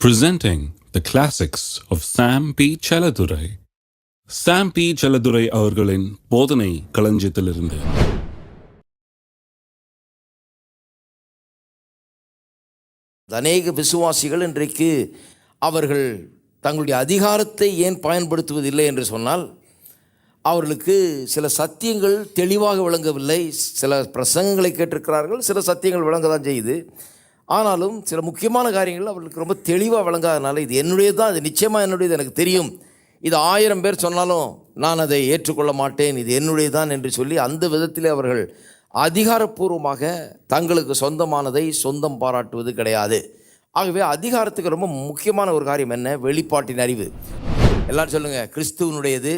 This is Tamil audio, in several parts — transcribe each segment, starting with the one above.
presenting the classics of Sam P. Chaladurai. Sam P. Chaladurai அவர்களின் போதனை களஞ்சியத்திலிருந்து அநேக விசுவாசிகள் இன்றைக்கு அவர்கள் தங்களுடைய அதிகாரத்தை ஏன் பயன்படுத்துவதில்லை என்று சொன்னால் அவர்களுக்கு சில சத்தியங்கள் தெளிவாக விளங்கவில்லை சில பிரசங்கங்களை கேட்டிருக்கிறார்கள் சில சத்தியங்கள் விளங்க தான் செய்யுது ஆனாலும் சில முக்கியமான காரியங்கள் அவர்களுக்கு ரொம்ப தெளிவாக விளங்காதனால இது என்னுடையது தான் இது நிச்சயமாக என்னுடையது எனக்கு தெரியும். இது ஆயிரம் பேர் சொன்னாலும் நான் அதை ஏற்றுக்கொள்ள மாட்டேன் இது என்னுடையதான் என்று சொல்லி அந்த விதத்தில் அவர்கள் அதிகாரப்பூர்வமாக தங்களுக்கு சொந்தமானதை சொந்தம் பாராட்டுவது கிடையாது. ஆகவே அதிகாரத்துக்கு ரொம்ப முக்கியமான ஒரு காரியம் என்ன? வெளிப்பாட்டின் அறிவு. எல்லாரும் சொல்லுங்கள் கிறிஸ்துவனுடையது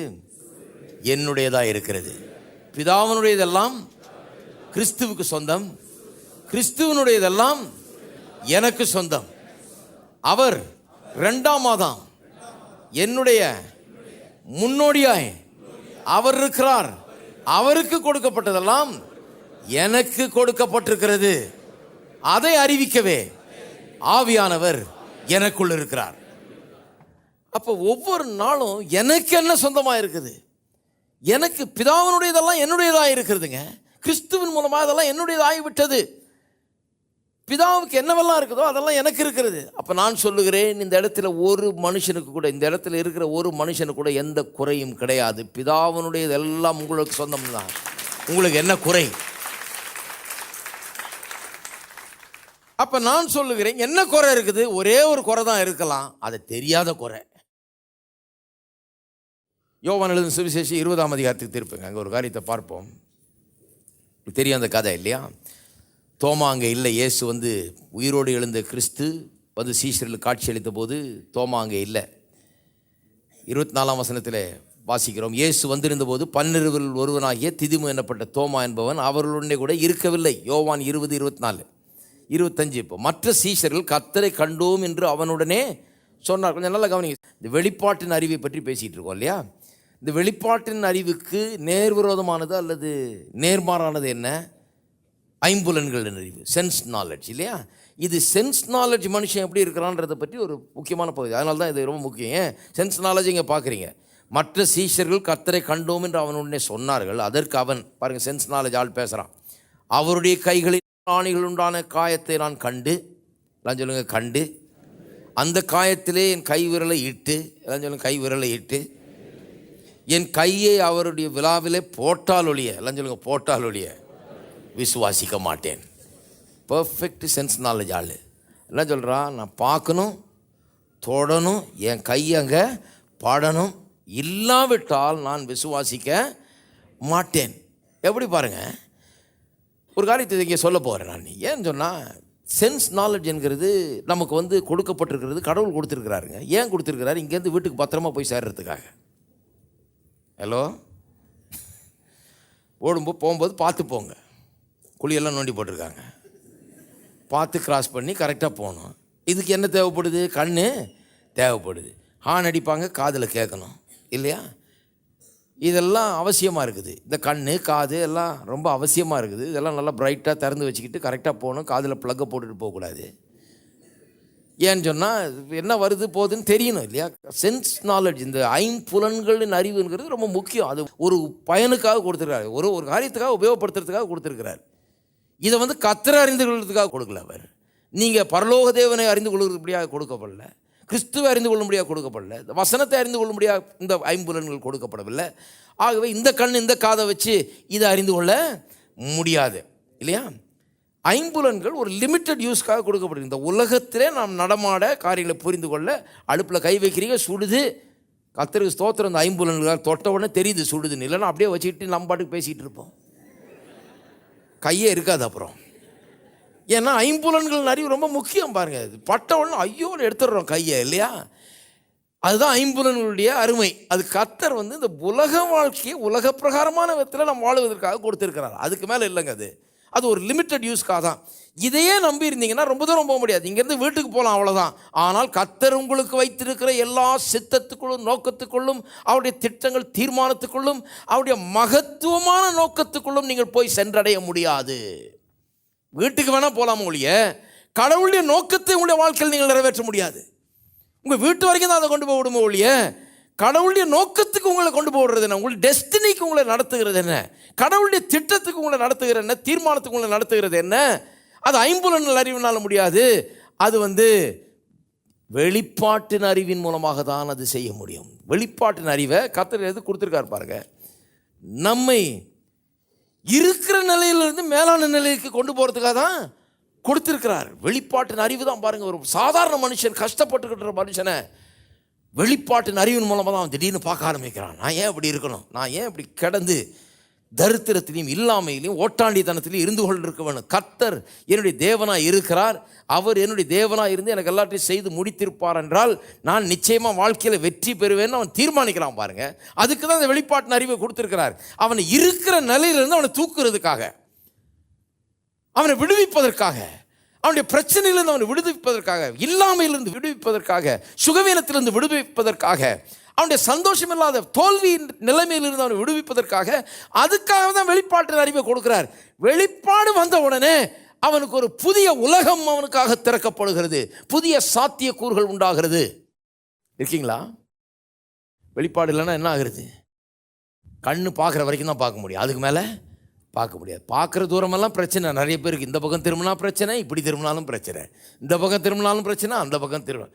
என்னுடையதாக இருக்கிறது. பிதாவினுடையதெல்லாம் கிறிஸ்துவுக்கு சொந்தம். கிறிஸ்துவனுடையதெல்லாம் எனக்கு சொந்தம். அவர் ரெண்டாம் மாதம் என்னுடைய முன்னோடியாய் அவர் இருக்கிறார். அவருக்கு கொடுக்கப்பட்டதெல்லாம் எனக்கு கொடுக்கப்பட்டிருக்கிறது. அதை அறிவிக்கவே ஆவியானவர் எனக்குள் இருக்கிறார். அப்போ ஒவ்வொரு நாளும் எனக்கு என்ன சொந்தமாக இருக்குது? எனக்கு பிதாவினுடையதெல்லாம் என்னுடையதாக இருக்கிறதுங்க. கிறிஸ்துவின் மூலமாக அதெல்லாம் என்னுடையதாகி விட்டது. பிதாவுக்கு என்னவெல்லாம் இருக்குதோ அதெல்லாம் எனக்கு இருக்கிறது. அப்போ நான் சொல்லுகிறேன் இந்த இடத்துல ஒரு மனுஷனுக்கு கூட இந்த இடத்துல இருக்கிற ஒரு மனுஷனுக்கு கூட எந்த குறையும் கிடையாது. பிதாவினுடையது எல்லாம் உங்களுக்கு சொந்தம் தான் உங்களுக்கு என்ன குறை? அப்போ நான் சொல்லுகிறேன் என்ன குறை இருக்குது? ஒரே ஒரு குறை தான் இருக்கலாம். அது தெரியாத குறை. யோவான் எழுதும் சுவிசேஷம் இருபதாம் அதிகாரத்துக்கு திருப்புங்க. அங்கே ஒரு காரியத்தை பார்ப்போம். தெரியும் அந்த கதை இல்லையா? தோமா அங்கே இல்லை. இயேசு வந்து உயிரோடு எழுந்த கிறிஸ்து வந்து சீஷர்களுக்கு காட்சி அளித்த போது தோமா அங்கே இல்லை. இருபத்தி நாலாம் வசனத்தில் வாசிக்கிறோம். இயேசு வந்திருந்த போது ஒருவனாகிய திதிமு எனப்பட்ட தோமா என்பவன் அவர்களுடனே கூட இருக்கவில்லை. யோவான் இருபது இருபத்தி நாலு இருபத்தஞ்சு இப்போ. மற்ற சீஷர்கள் கத்தரை கண்டோம் என்று அவனுடனே சொன்னார். கொஞ்சம் நல்லா கவனிங்க. இந்த வெளிப்பாட்டின் அறிவை பற்றி பேசிகிட்டு இருக்கோம் இல்லையா? இந்த வெளிப்பாட்டின் அறிவுக்கு நேர்விரோதமானது அல்லது நேர்மாறானது என்ன? ஐம்புலன்கள் அறிவு சென்ஸ் நாலெட்ஜ் இல்லையா? இது சென்ஸ் நாலேஜ் மனுஷன் எப்படி இருக்கிறான்றதை பற்றி ஒரு முக்கியமான பகுதி. அதனால தான் இது ரொம்ப முக்கியம். ஏன்? சென்ஸ் நாலேஜ் இங்கே பார்க்குறீங்க. மற்ற சீஷர்கள் கத்தரை கண்டோம் என்று அவனுடனே சொன்னார்கள். அதற்கு அவன் பாருங்கள் சென்ஸ் நாலேஜ் ஆள் பேசுகிறான் அவருடைய கைகளில் ஆணிகள் உண்டான காயத்தை நான் கண்டு எல்லாம் சொல்லுங்க கண்டு. அந்த காயத்திலே என் கை விரலை இட்டு எல்லாம் சொல்லுங்க கை விரலை இட்டு என் கையை அவருடைய விழாவிலே போட்டால் ஒழிய எல்லாம் சொல்லுங்கள் போட்டால் ஒழிய. விசுவாசிக்க மாட்டேன். பர்ஃபெக்ட் சென்ஸ் நாலேஜ் ஆள். என்ன சொல்கிறான் நான் பார்க்கணும் தொடணும் என் கை அங்கே பாடணும். இல்லாவிட்டால் நான் விசுவாசிக்க மாட்டேன். எப்படி பாருங்கள் ஒரு காரியத்தை இங்கே சொல்ல போகிறேன் நான். ஏன்னு சொன்னால் சென்ஸ் நாலேஜ் என்கிறது நமக்கு வந்து கொடுக்கப்பட்டிருக்கிறது கடவுள் கொடுத்துருக்கிறாருங்க. ஏன் கொடுத்துருக்கிறாரு? இங்கேருந்து வீட்டுக்கு பத்திரமா போய் சேர்றதுக்காக. ஹலோ ஓடும்போது போகும்போது பார்த்து போங்க. குழியெல்லாம் நோண்டி போட்டிருக்காங்க. பார்த்து கிராஸ் பண்ணி கரெக்டாக போகணும். இதுக்கு என்ன தேவைப்படுது? கண் தேவைப்படுது. ஹான் அடிப்பாங்க காதில் கேட்கணும். இல்லையா? இதெல்லாம் அவசியமாக இருக்குது. இந்த கண் காது எல்லாம் ரொம்ப அவசியமாக இருக்குது. இதெல்லாம் நல்லா பிரைட்டாக திறந்து வச்சுக்கிட்டு கரெக்டாக போகணும். காதில் ப்ளக்கை போட்டுட்டு போகக்கூடாது. ஏன்னு சொன்னால் என்ன வருது போகுதுன்னு தெரியணும் இல்லையா? சென்ஸ் நாலேஜ் இந்த ஐம்புலன்களின் அறிவுங்கிறது ரொம்ப முக்கியம். அது ஒரு பயனுக்காக கொடுத்துருக்காரு ஒரு ஒரு காரியத்துக்காக உபயோகப்படுத்துறதுக்காக கொடுத்துருக்கிறார். இதை வந்து கத்திர அறிந்து கொள்வதற்காக கொடுக்கல அவர். நீங்கள் பரலோக தேவனை அறிந்து கொள்வதற்குடியாக கொடுக்கப்படல. கிறிஸ்துவை அறிந்து கொள்ளும்படியாக கொடுக்கப்படல. வசனத்தை அறிந்து கொள்ளும்படியாக இந்த ஐம்புலன்கள் கொடுக்கப்படவில்லை. ஆகவே இந்த கண் இந்த காதை வச்சு இதை அறிந்து கொள்ள முடியாது. இல்லையா? ஐம்புலன்கள் ஒரு லிமிட்டட் யூஸ்க்காக கொடுக்கப்படுது. இந்த உலகத்திலே நாம் நடமாட காரியங்களை புரிந்து கொள்ள அடுப்பில் கை வைக்கிறீங்க சுடுது. கத்தருக்கு ஸ்தோத்திரம். இந்த ஐம்புலன்கள் தொட்ட உடனே தெரியுது சுடுதுன்னு. இல்லைன்னா அப்படியே வச்சுக்கிட்டு நம்ம பாட்டுக்கு பேசிகிட்டு இருப்போம். கையே இருக்காது அப்புறம். ஏன்னா ஐம்புலன்கள் அறிவு ரொம்ப முக்கியம் பாருங்கள் இது பட்ட உடனே ஐயோன்னு எடுத்துடுறோம் கையை இல்லையா? அதுதான் ஐம்புலன்களுடைய அருமை. அது கத்தர் வந்து இந்த உலக வாழ்க்கையை உலக பிரகாரமான விதத்தில் நம்ம வாழ்வதற்காக கொடுத்துருக்கிறார். அதுக்கு மேலே இல்லைங்க அது. அது ஒரு லிமிட்டட் யூஸ்க்காக தான். இதையே நம்பி இருந்தீங்கன்னா ரொம்ப தூரம் போக முடியாது. இங்கேருந்து வீட்டுக்கு போகலாம் அவ்வளோதான் ஆனால் கத்தர் உங்களுக்கு வைத்திருக்கிற எல்லா சித்தத்துக்குள்ளும் நோக்கத்துக்குள்ளும் அவருடைய திட்டங்கள் தீர்மானத்துக்குள்ளும் அவருடைய மகத்துவமான நோக்கத்துக்குள்ளும் நீங்கள் போய் சென்றடைய முடியாது. வீட்டுக்கு வேணால் போகலாமா ஒழிய கடவுளுடைய நோக்கத்தை உங்களுடைய வாழ்க்கையில் நீங்கள் நிறைவேற்ற முடியாது. உங்கள் வீட்டு வரைக்கும் தான் அதை கொண்டு போய் விடுமோ ஒழிய கடவுளுடைய நோக்கத்துக்கு உங்களை கொண்டு போடுறது என்ன? உங்களுடைய டெஸ்டினிக்கு உங்களை நடத்துகிறது என்ன? கடவுளுடைய திட்டத்துக்கு உங்களை நடத்துகிறது என்ன? தீர்மானத்துக்கு உங்களை நடத்துகிறது என்ன? அது ஐம்புலன் அறிவினால முடியாது. அது வந்து வெளிப்பாட்டின் அறிவின் மூலமாக தான் அது செய்ய முடியும். வெளிப்பாட்டின் அறிவை கத்தர் எது கொடுத்துருக்காரு பாருங்க. நம்மை இருக்கிற நிலையிலிருந்து மேலான நிலைக்கு கொண்டு போகிறதுக்காக தான் கொடுத்துருக்கிறார். வெளிப்பாட்டின் அறிவு தான் பாருங்கள் ஒரு சாதாரண மனுஷன் கஷ்டப்பட்டுக்கிட்டு மனுஷனை வெளிப்பாட்டின் அறிவின் மூலமாக தான் அவன் திடீர்னு பார்க்க ஆரம்பிக்கிறான். நான் ஏன் இப்படி இருக்கணும்? நான் ஏன் இப்படி கிடந்து தரித்திரத்திலையும் இல்லாமையிலையும் ஓட்டாண்டித்தனத்திலையும் இருந்து கொண்டிருக்க வேணும் கர்த்தர் என்னுடைய தேவனாக இருக்கிறார். அவர் என்னுடைய தேவனாக இருந்து எனக்கு எல்லாத்தையும் செய்து முடித்திருப்பார் என்றால் நான் நிச்சயமாக வாழ்க்கையில் வெற்றி பெறுவேன்னு அவன் தீர்மானிக்கிறான் பாருங்கள் அதுக்கு தான் அந்த வெளிப்பாட்டின் அறிவை கொடுத்துருக்கிறார். அவனை இருக்கிற நிலையிலிருந்து அவனை தூக்குறதுக்காக அவனை விடுவிப்பதற்காக. அவனுடைய பிரச்சனையிலிருந்து அவனை விடுவிப்பதற்காக இல்லாமையிலிருந்து விடுவிப்பதற்காக சுகவீனத்திலிருந்து விடுவிப்பதற்காக அவனுடைய சந்தோஷம் இல்லாத தோல்வியின் நிலைமையிலிருந்து அவனை விடுவிப்பதற்காக அதுக்காக தான் வெளிப்பாட்டில் அறிவை கொடுக்கிறார். வெளிப்பாடு வந்த உடனே அவனுக்கு ஒரு புதிய உலகம் அவனுக்காக திறக்கப்படுகிறது. புதிய சாத்தியக்கூறுகள் உண்டாகிறது. இருக்கீங்களா? வெளிப்பாடு இல்லைன்னா என்ன ஆகுறது? கண்ணு பார்க்குற வரைக்கும் தான் பார்க்க முடியும். அதுக்கு மேலே பார்க்க முடியாது. பார்க்குற தூரமெல்லாம் பிரச்சனை. நிறைய பேருக்கு இந்த பக்கம் திரும்பினா பிரச்சனை இப்படி திரும்பினாலும் பிரச்சனை. இந்த பக்கம் திரும்பினாலும் பிரச்சனை அந்த பக்கம் திரும்ப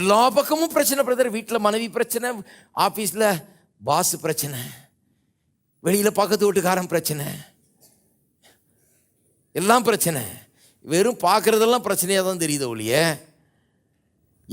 எல்லா பக்கமும் பிரச்சனை பிரதர் வீட்டில் மனைவி பிரச்சனை ஆஃபீஸில் பாஸ் பிரச்சனை வெளியில் பக்கத்து வீட்டுக்காரன் பிரச்சனை. எல்லாம் பிரச்சனை. வெறும் பார்க்குறதெல்லாம் பிரச்சனையாக தான் தெரியுது ஒழிய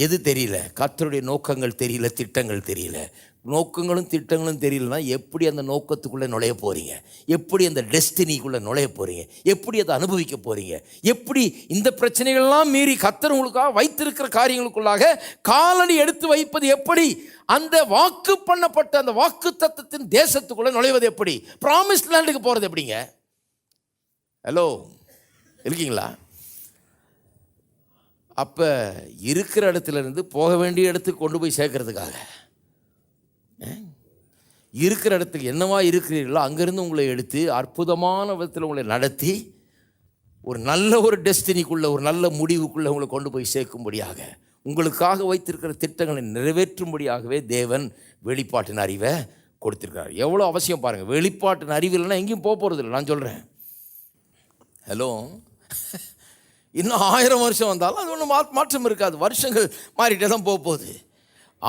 எது தெரியல? கத்தருடைய நோக்கங்கள் தெரியல திட்டங்கள் தெரியல. நோக்கங்களும் திட்டங்களும் தெரியலனா எப்படி அந்த நோக்கத்துக்குள்ளே நுழைய போகிறீங்க எப்படி அந்த டெஸ்டினிக்குள்ளே நுழைய போகிறீங்க எப்படி அதை அனுபவிக்க போகிறீங்க எப்படி இந்த பிரச்சனைகள்லாம் மீறி கர்த்தர் உங்களுக்காக வைத்திருக்கிற காரியங்களுக்குள்ளாக காலடி எடுத்து வைப்பது எப்படி? அந்த வாக்கு பண்ணப்பட்ட அந்த வாக்கு தத்துவத்தின் தேசத்துக்குள்ளே நுழைவது எப்படி? ப்ராமிஸ் லேண்டுக்கு போகிறது எப்படிங்க? ஹலோ இருக்கீங்களா? அப்போ இருக்கிற இடத்துல இருந்து போக வேண்டிய இடத்துக்கு கொண்டு போய் சேர்க்கறதுக்காக. இருக்கிற இடத்துக்கு என்னவா இருக்கிறீர்களோ அங்கேருந்து உங்களை எடுத்து அற்புதமான விதத்தில் உங்களை நடத்தி ஒரு நல்ல ஒரு டெஸ்டினிக்குள்ளே ஒரு நல்ல முடிவுக்குள்ளே உங்களை கொண்டு போய் சேர்க்கும்படியாக உங்களுக்காக வைத்திருக்கிற திட்டங்களை நிறைவேற்றும்படியாகவே தேவன் வெளிப்பாட்டின் அறிவை கொடுத்திருக்கிறார். எவ்வளோ அவசியம் பாருங்கள் வெளிப்பாட்டின் அறிவு இல்லைன்னா எங்கேயும் போக போகிறதில்ல நான் சொல்கிறேன் ஹலோ இன்னும் ஆயிரம் வருஷம் வந்தாலும் அது ஒன்றும் மாற்றம் இருக்காது. வருஷங்கள் மாறிட்டே தான் போக போகுது.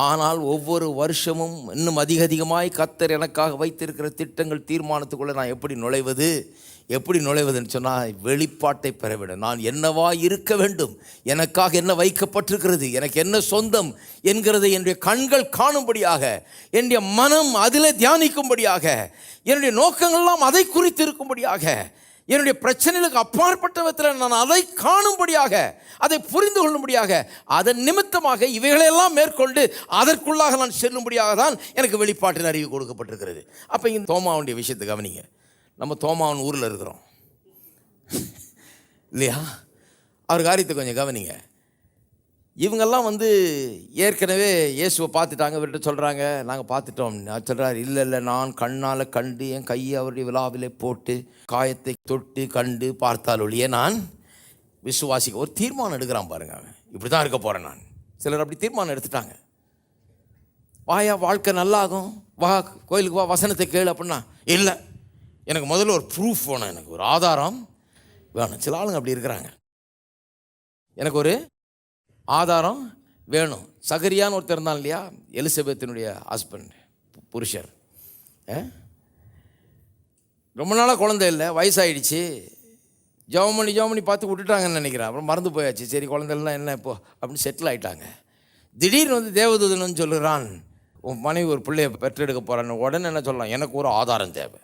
ஆனால் ஒவ்வொரு வருஷமும் இன்னும் அதிக அதிகமாய் கத்தர் எனக்காக வைத்திருக்கிற திட்டங்கள் தீர்மானத்துக்குள்ளே நான் எப்படி நுழைவது? எப்படி நுழைவதுன்னு சொன்னால் வெளிப்பாட்டை பெற வேண்டும் நான் என்னவா இருக்க வேண்டும்? எனக்காக என்ன வைக்கப்பட்டிருக்கிறது? எனக்கு என்ன சொந்தம் என்கிறதை என்னுடைய கண்கள் காணும்படியாக என்னுடைய மனம் அதில் தியானிக்கும்படியாக என்னுடைய நோக்கங்கள்லாம் அதை குறித்து இருக்கும்படியாக என்னுடைய பிரச்சனைகளுக்கு அப்பாற்பட்ட விதத்தில் நான் அதை காணும்படியாக அதை புரிந்து கொள்ளும்படியாக அதன் நிமித்தமாக இவைகளையெல்லாம் மேற்கொண்டு அதற்குள்ளாக நான் செல்லும்படியாக தான் எனக்கு வெளிப்பாட்டின் அறிவு கொடுக்கப்பட்டிருக்கிறது. அப்போ இங்கே தோமாவுடைய விஷயத்தை கவனிங்க. நம்ம தோமாவன் ஊரில் இருக்கிறோம். இல்லையா? அவர் காரியத்தை கொஞ்சம் கவனிங்க. இவங்கெல்லாம் வந்து ஏற்கனவே இயேசுவை பார்த்துட்டாங்க இவர்கிட்ட சொல்கிறாங்க நாங்கள் பார்த்துட்டோம். நான் சொல்கிறார் இல்லை இல்லை நான் கண்ணால் கண்டு என் கையை அவருடைய விழாவிலே போட்டு காயத்தை தொட்டு கண்டு பார்த்தால் ஒழிய நான் விசுவாசிக்க ஒரு தீர்மானம் எடுக்கிறான் பாருங்க அவன். இப்படி தான் இருக்க போகிறேன் நான். சிலர் அப்படி தீர்மானம் எடுத்துட்டாங்க. வாயா வாழ்க்கை நல்லாகும். வா கோயிலுக்கு வா வசனத்தை கேளு அப்படின்னா இல்லை. எனக்கு முதல்ல ஒரு ப்ரூஃப் வேணும். எனக்கு ஒரு ஆதாரம் வேணும். சில ஆளுங்க அப்படி இருக்கிறாங்க. எனக்கு ஒரு ஆதாரம் வேணும். சகரியான்னு ஒருத்தர் இருந்தான் இல்லையா? எலிசபெத்தினுடைய ஹஸ்பண்ட் புருஷர். ஆ? ரொம்ப நாளாக குழந்தை இல்லை வயசாகிடுச்சு ஜெபம் பண்ணி ஜெபம் பண்ணி பார்த்து விட்டுட்டாங்கன்னு நினைக்கிறேன். அப்புறம் மறந்து போயாச்சு. சரி குழந்தைலாம் என்ன இப்போ? அப்படின்னு செட்டில் ஆயிட்டாங்க. திடீர்னு வந்து தேவதூதனன்னு சொல்லுறான் உன் மனைவி ஒரு பிள்ளைய பெற்றெடுக்க போகிறான்னு உடனே என்ன சொல்லலாம்? எனக்கு ஒரு ஆதாரம் தேவை.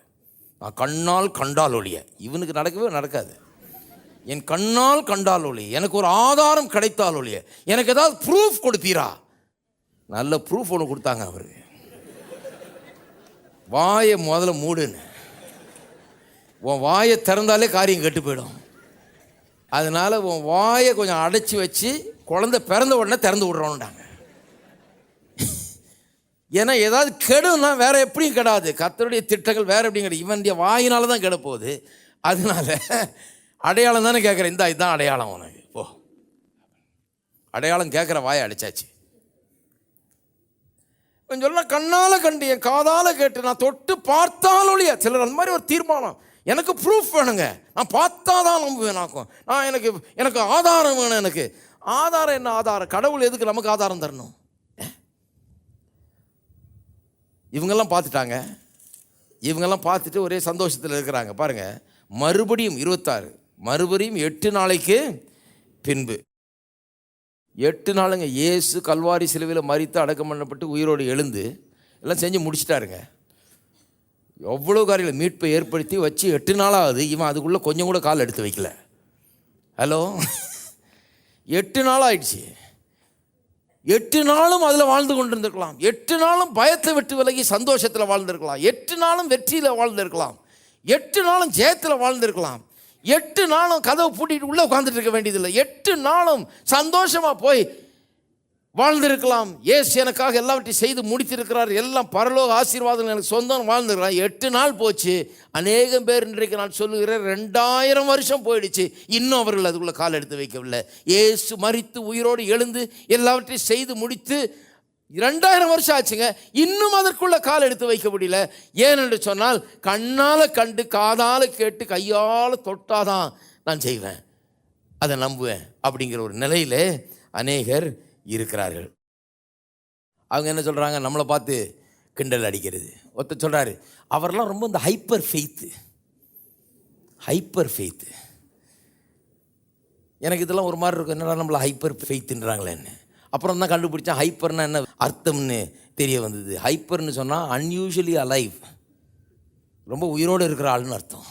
நான் கண்ணால் கண்டால் ஒழிய. இவனுக்கு நடக்கவே நடக்காது. என் கண்ணால் கண்டால் ஒளி எனக்கு ஒரு ஆதாரம் கிடைத்தால் ஒழிய எனக்கு ஏதாவது ப்ரூஃப் கொடுப்பீரா நல்ல ப்ரூஃப் ஒன்று கொடுத்தாங்க அவருக்கு வாயை முதல்ல மூடுன்னு. உன் வாயை திறந்தாலே காரியம் கெட்டு போயிடும். அதனால உன் வாயை கொஞ்சம் அடைச்சி வச்சு குழந்தை பிறந்த உடனே திறந்து விட்றோன்ட்டாங்க ஏன்னா ஏதாவது கெடுன்னா வேற எப்படியும் கெடாது. கத்தருடைய திட்டங்கள் வேற எப்படியும் கிடையாது இவனுடைய வாயினால தான் கெட போகுது அதனால அடையாளம் தானே கேட்குறேன் இந்தா இதுதான் அடையாளம் உனக்கு. போ. அடையாளம் கேட்குற வாயை அடிச்சாச்சு. சொன்னா கண்ணால் கண்டு என் காதால் கேட்டு நான் தொட்டு பார்த்தாலும் ஒழிய சிலர் அந்த மாதிரி ஒரு தீர்மானம். எனக்கு ப்ரூஃப் வேணுங்க. நான் பார்த்தா தான் நம்புவேன் நாக்கும் நான் எனக்கு எனக்கு ஆதாரம் வேணும் எனக்கு. ஆதாரம் என்ன ஆதாரம்? கடவுள் எதுக்கு நமக்கு ஆதாரம் தரணும்? இவங்கெல்லாம் பார்த்துட்டாங்க. இவங்கெல்லாம் பார்த்துட்டு ஒரே சந்தோஷத்தில் இருக்கிறாங்க. பாருங்க. மறுபடியும் இருபத்தாறு. மறுபடியும் எட்டு நாளைக்கு பின்பு. எட்டு நாளுங்க இயேசு கல்வாரி சிலுவையில் மறித்து அடக்கம் பண்ணப்பட்டு உயிரோடு எழுந்து எல்லாம் செஞ்சு முடிச்சிட்டாருங்க. எவ்வளோ காரியம் மீட்பை ஏற்படுத்தி வச்சு எட்டு நாளாவது இவன் அதுக்குள்ளே கொஞ்சம் கூட கால் எடுத்து வைக்கல. ஹலோ எட்டு நாள் ஆயிடுச்சு. எட்டு நாளும் அதில் வாழ்ந்து கொண்டிருந்திருக்கலாம். எட்டு நாளும் பயத்தை விட்டு விலகி சந்தோஷத்தில் வாழ்ந்திருக்கலாம். எட்டு நாளும் வெற்றியில் வாழ்ந்திருக்கலாம். எட்டு நாளும் ஜெயத்தில் வாழ்ந்திருக்கலாம். எட்டு நாளும் கதவை பூட்டிட்டு உள்ளே உட்காந்துட்டு இருக்க வேண்டியதில்லை. எட்டு நாளும் சந்தோஷமாக போய் வாழ்ந்திருக்கலாம். ஏசு எனக்காக எல்லாவற்றையும் செய்து முடித்திருக்கிறார். எல்லாம் பரலோக ஆசீர்வாதம் எனக்கு சொந்தம் வாழ்ந்துருக்கலாம் எட்டு நாள் போச்சு. அநேகம் பேர் இன்றைக்கு நான் சொல்லுகிறேன் ரெண்டாயிரம் வருஷம் போயிடுச்சு. இன்னும் அவர்கள் அதுக்குள்ளே கால் எடுத்து வைக்கவில்லை. ஏசு மறித்து உயிரோடு எழுந்து எல்லாவற்றையும் செய்து முடித்து ரெண்டாயிரம் வருஷம் ஆச்சுங்க. இன்னும் அதற்குள்ள கால் எடுத்து வைக்க முடியல. ஏனென்று சொன்னால் கண்ணால் கண்டு காதால் கேட்டு கையால் தொட்டாதான் நான் செய்வேன். அதை நம்புவேன் அப்படிங்கிற ஒரு நிலையில் அநேகர் இருக்கிறார்கள். அவங்க என்ன சொல்கிறாங்க நம்மளை பார்த்து கிண்டல் அடிக்கிறது. ஒருத்தர் சொல்கிறாரு அவரெல்லாம் ரொம்ப இந்த ஹைப்பர் ஃபெய்த்து. Hyper faith. எனக்கு இதெல்லாம் ஒரு மாதிரி இருக்கும். என்னடா நம்மளை ஹைப்பர் ஃபெய்த்துன்றாங்களேன்னு. அப்புறம் தான் கண்டுபிடிச்சேன் ஹைப்பர்னா என்ன? அர்த்தம்னு தெரிய வந்தது. ஹைப்பர்னு சொன்னால் அன்யூஷுவலி அலைவ் ரொம்ப உயிரோடு இருக்கிற ஆள்னு அர்த்தம்.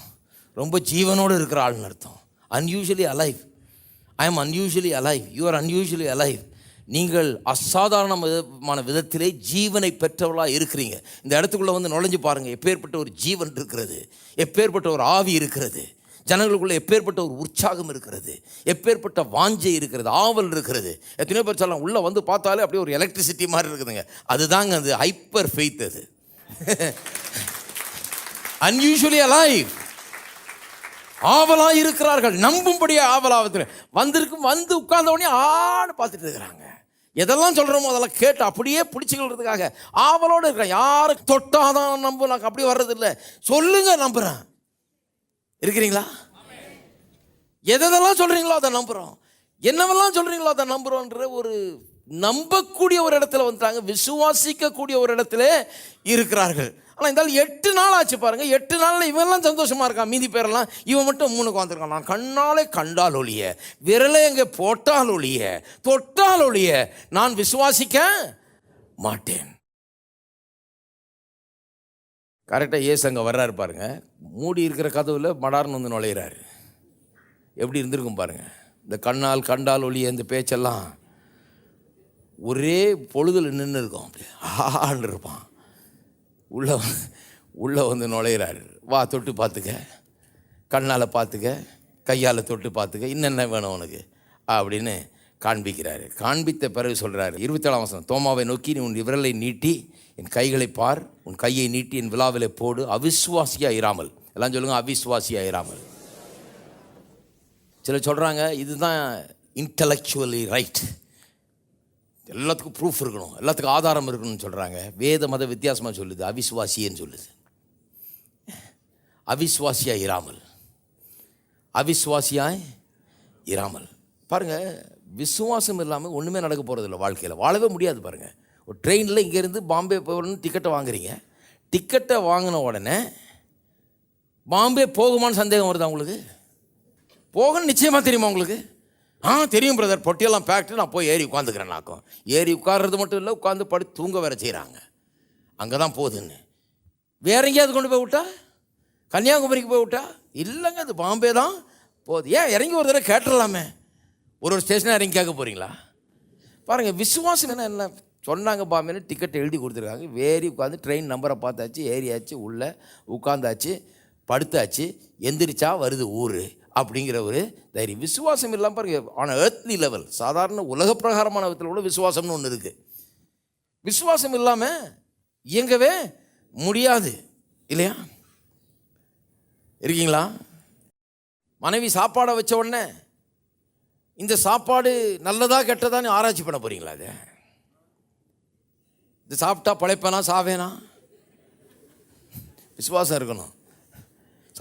ரொம்ப ஜீவனோடு இருக்கிற ஆள்னு அர்த்தம். Unusually alive I am unusually alive you are unusually alive நீங்கள் அசாதாரண விதமான விதத்திலே ஜீவனை பெற்றவர்களாக இருக்கிறீங்க. இந்த இடத்துக்குள்ளே வந்து நுழைஞ்சு பாருங்கள் எப்பேற்பட்ட ஒரு ஜீவன் இருக்கிறது. எப்பேற்பட்ட ஒரு ஆவி இருக்கிறது. ஜனங்களுக்குள்ளே எப்பேற்பட்ட ஒரு உற்சாகம் இருக்கிறது எப்பேற்பட்ட வாஞ்சை இருக்கிறது ஆவல் இருக்கிறது. எத்தனையோ பேர் சொல்லலாம் உள்ளே வந்து பார்த்தாலே அப்படியே ஒரு எலக்ட்ரிசிட்டி மாதிரி இருக்குதுங்க. அதுதாங்க அது ஹைப்பர் ஃபெய்த் அது. அன்யூஷுவலி அலைவ் ஆவலாக இருக்கிறார்கள் நம்பும்படியா ஆவலாவது வந்திருக்கும் வந்து உட்கார்ந்த உடனே ஆடு பார்த்துட்டு இருக்கிறாங்க. எதெல்லாம் சொல்கிறோமோ அதெல்லாம் கேட்டு அப்படியே பிடிச்சிக்கிறதுக்காக ஆவலோடு இருக்கிறேன் யாரு தொட்டாதான் நம்ப நான் அப்படி வர்றதில்லை. சொல்லுங்கள் நம்புகிறேன் இருக்கிறீங்களா? எதெல்லாம் சொல்கிறீங்களோ அதை நம்புகிறோம் என்னவெல்லாம் சொல்கிறீங்களோ அதை நம்புகிறோன்ற ஒரு நம்பக்கூடிய ஒரு இடத்துல வந்துட்டாங்க விசுவாசிக்கக்கூடிய ஒரு இடத்துல இருக்கிறார்கள். ஆனால் இருந்தாலும் எட்டு நாள் ஆச்சு பாருங்கள் எட்டு நாளில் இவன்லாம் சந்தோஷமாக இருக்கான் மீதி பேரெல்லாம் இவன் மட்டும் மூணு வந்திருக்கான். நான் கண்ணாலே கண்டால் ஒழிய விரலை எங்கே போட்டால் ஒழிய தொட்டால் ஒழிய நான் விசுவாசிக்க மாட்டேன். கரெக்டாக ஏசு அங்கே வர்றாரு பாருங்க. மூடி இருக்கிற கதவில் மடார்னு வந்து நுழையிறாரு. எப்படி இருந்திருக்கும் பாருங்கள் இந்த கண்ணால் கண்டால் ஒளிய இந்த பேச்செல்லாம் ஒரே பொழுதில் நின்று இருக்கும். அப்படி ஆன்னு இருப்பான். உள்ளே உள்ளே வந்து நுழையிறாரு. வா தொட்டு பார்த்துக்க. கண்ணால் பார்த்துக்க. கையால் தொட்டு பார்த்துக்க. இன்னென்ன வேணும் உனக்கு? அப்படின்னு காண்பிக்கிறாரு. காண்பித்த பிறகு சொல்கிறாரு இருபத்தேழாம் வசனம் தோமாவை நோக்கி நீ உன் விரலை நீட்டி என் கைகளை பார் உன் கையை நீட்டி என் விழாவிலே போடு அவிஸ்வாசியாக இராமல். எல்லாம் சொல்லுங்க அவிஸ்வாசியாக இராமல். சிலர் சொல்கிறாங்க இதுதான் இன்டலெக்சுவலி ரைட் எல்லாத்துக்கும் ப்ரூஃப் இருக்கணும் எல்லாத்துக்கும் ஆதாரம் இருக்கணும்னு சொல்கிறாங்க வேத மத வித்தியாசமாக சொல்லுது அவிஸ்வாசியன்னு சொல்லுது. அவிஸ்வாசியாக இராமல். அவிஸ்வாசியாய் இராமல். பாருங்கள் விசுவாசம் இல்லாமல் ஒன்றுமே நடக்க போகிறதில்ல வாழ்க்கையில். வாழவே முடியாது பாருங்கள் ஒரு ட்ரெயினில் இங்கேருந்து பாம்பே போகணும்னு டிக்கெட்டை வாங்குறீங்க. டிக்கெட்டை வாங்கின உடனே பாம்பே போகுமான்னு சந்தேகம் வருதா உங்களுக்கு? போகணும்னு நிச்சயமாக தெரியுமா உங்களுக்கு? ஆ தெரியும் பிரதர் பொட்டியெல்லாம் பேக்டு நான் போய் ஏறி உட்காந்துக்கிறேன் நாக்கும் ஏறி உட்கார்றது மட்டும் இல்லை உட்காந்து படி தூங்க வேற செய்கிறாங்க அங்கே தான் போகுதுன்னு. வேற எங்கேயாவது கொண்டு போய் விட்டா? கன்னியாகுமரிக்கு போய் விட்டா? இல்லைங்க அது பாம்பே தான் போகுது ஏன் இறங்கி ஒரு தடவை கேட்டுடலாமே ஒரு ஒரு ஸ்டேஷனாக இறங்கி கேட்க போகிறீங்களா பாருங்கள் விசுவாசம் என்ன என்ன? சொன்னாங்க பாமேனு டிக்கெட் எழுதி கொடுத்துருக்காங்க. வேறி உட்காந்து ட்ரெயின் நம்பரை பார்த்தாச்சு ஏறியாச்சு உள்ளே உட்காந்தாச்சு படுத்தாச்சு எந்திரிச்சா வருது ஊர் அப்படிங்கிற ஒரு தைரியம். விசுவாசம் இல்லாமல் பாருங்க ஆன ஏர்த்லி லெவல் சாதாரண உலக பிரகாரமான விதத்தில் கூட விசுவாசம்னு ஒன்று இருக்குது விசுவாசம் இல்லாமல் இயங்கவே முடியாது இல்லையா? இருக்கீங்களா? மனைவி சாப்பாடை வச்ச உடனே இந்த சாப்பாடு நல்லதா கெட்டதான்னு ஆராய்ச்சி பண்ண போகிறீங்களா அது? இது சாப்பிட்டா பழைப்பேனா சாவேனா? விசுவாசம் இருக்கணும்.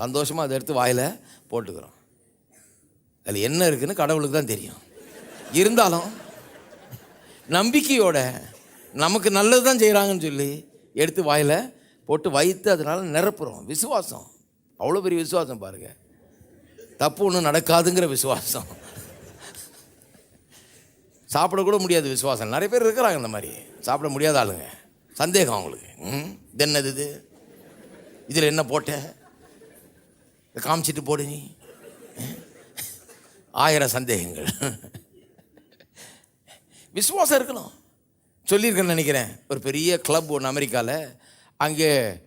சந்தோஷமாக அதை எடுத்து வாயில் போட்டுக்கிறோம். அதில் என்ன இருக்குன்னு கடவுளுக்கு தான் தெரியும். இருந்தாலும் நம்பிக்கையோட நமக்கு நல்லது தான் செய்கிறாங்கன்னு சொல்லி எடுத்து வாயில் போட்டு வைத்து அதனால் நிரப்புகிறோம் விசுவாசம். அவ்வளோ பெரிய விசுவாசம் பாருங்கள் தப்பு ஒன்றும் நடக்காதுங்கிற விசுவாசம். சாப்பிடக்கூட முடியாது விசுவாசம். நிறைய பேர் இருக்கிறாங்க இந்த மாதிரி. சாப்பிட முடியாத ஆளுங்க. சந்தேகம் அவங்களுக்கு. ம்? இது என்னது இது? இதில் என்ன போட்ட? இதை காமிச்சிட்டு போடு நீ. ஆயிரம் சந்தேகங்கள். விசுவாசம் இருக்கணும் சொல்லியிருக்கேன்னு நினைக்கிறேன். ஒரு பெரிய கிளப் ஒன்று அமெரிக்காவில் அங்கே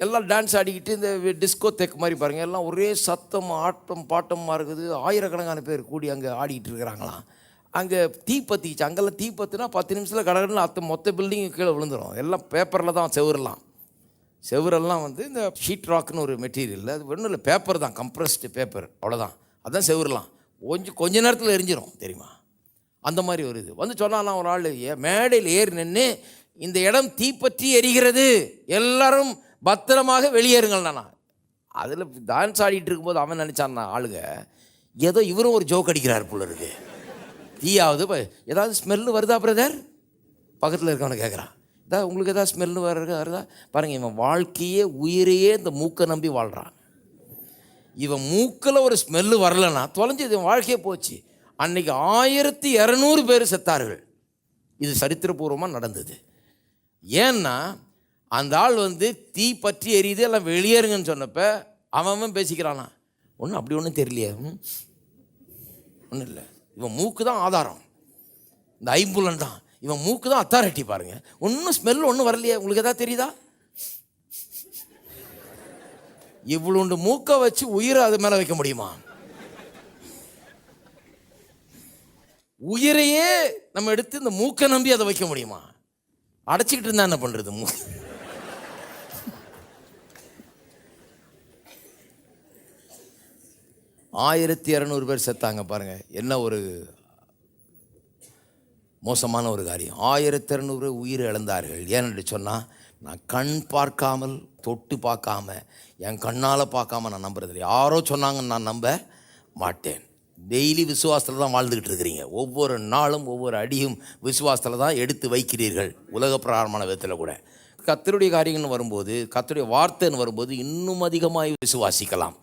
எல்லாம் டான்ஸ் ஆடிக்கிட்டு இந்த டிஸ்கோ தெக் மாதிரி பாருங்கள் எல்லாம் ஒரே சத்தம் ஆட்டம் பாட்டமாக இருக்குது. ஆயிரக்கணக்கான பேர் கூடி அங்கே ஆடிக்கிட்டு இருக்கிறாங்களாம். அங்கே தீ பற்றிச்சு அங்கெல்லாம் தீ பற்றினா பத்து நிமிஷத்தில் கடகடன்னு அத்த மொத்த பில்டிங் கீழே விழுந்துடும் எல்லாம் பேப்பரில் தான் செவரெல்லாம். செவரெல்லாம் வந்து இந்த ஷீட் ராக்னு ஒரு மெட்டீரியல் அது ஒன்றும் இல்லை பேப்பர் தான் கம்ப்ரஸ்டு பேப்பர் அவ்வளோதான் அதுதான் செவரெல்லாம். கொஞ்சம் கொஞ்ச நேரத்தில் எரிஞ்சிடும் தெரியுமா? அந்த மாதிரி ஒரு இது. வந்து சொன்னாலாம் ஒரு ஆள் மேடையில் ஏறி நின்று இந்த இடம் தீப்பற்றி எரிகிறது. எல்லாரும் பத்திரமாக வெளியேறுங்கள் நானா. அதில் டான்ஸ் ஆடிட்டு இருக்கும்போது அவன் நினச்சான் ஆளுங்க ஏதோ இவரும் ஒரு ஜோக் அடிக்கிறார் போல இருக்கு. தீயாவது ஏதாவது ஸ்மெல்லு வருதா பிரதர் பக்கத்தில் இருக்கவனை கேட்குறான் இதா உங்களுக்கு எதாவது ஸ்மெல்லு வர்றது வருதா? பாருங்கள் இவன் வாழ்க்கையே உயிரையே இந்த மூக்கை நம்பி வாழ்கிறான் இவன் மூக்கில் ஒரு ஸ்மெல்லு வரலன்னா தொலைஞ்சது இவன் வாழ்க்கையே போச்சு. அன்னைக்கு ஆயிரத்தி இரநூறு பேர் செத்தார்கள். இது சரித்திரபூர்வமாக நடந்தது. ஏன்னா அந்த ஆள் வந்து தீ பற்றி எரியுது எல்லாம் வெளியேறுங்கன்னு சொன்னப்ப அவன் அவன் பேசிக்கிறானா ஒன்றும் அப்படி ஒன்றும் தெரியலையே. ஒன்றும் இல்லை. இவன் மூக்கு தான் ஆதாரம். இந்த ஐம்புலன் தான். இவன் மூக்கு தான் அத்தாரிட்டி பாருங்க. ஒன்றும் ஸ்மெல் ஒன்றும் வரலையே. உங்களுக்கு எதாவது தெரியுதா? இவ்வளோண்டு மூக்கை வச்சு உயிரை அது மேலே வைக்க முடியுமா? உயிரையே நம்ம எடுத்து இந்த மூக்கை நம்பி அதை வைக்க முடியுமா? அடைச்சிக்கிட்டு இருந்தா என்ன பண்ணுறது மூ ஆயிரத்தி இரநூறு பேர் செத்தாங்க பாருங்கள் என்ன ஒரு மோசமான ஒரு காரியம். ஆயிரத்தி இரநூறு உயிர் இழந்தார்கள். ஏன்னு சொன்னால் நான் கண் பார்க்காமல் தொட்டு பார்க்காம என் கண்ணால் பார்க்காம நான் நம்புறதில்லை. யாரோ சொன்னாங்கன்னு நான் நம்ப மாட்டேன். டெய்லி விசுவாசத்தில் தான் வாழ்ந்துக்கிட்டு இருக்கிறீங்க. ஒவ்வொரு நாளும் ஒவ்வொரு அடியும் விசுவாசத்தில் தான் எடுத்து வைக்கிறீர்கள். உலக பிரகாரமான விதத்தில் கூட. கத்தருடைய காரியங்கள்னு வரும்போது கத்தருடைய வார்த்தைன்னு வரும்போது இன்னும் அதிகமாக விசுவாசிக்கலாம்.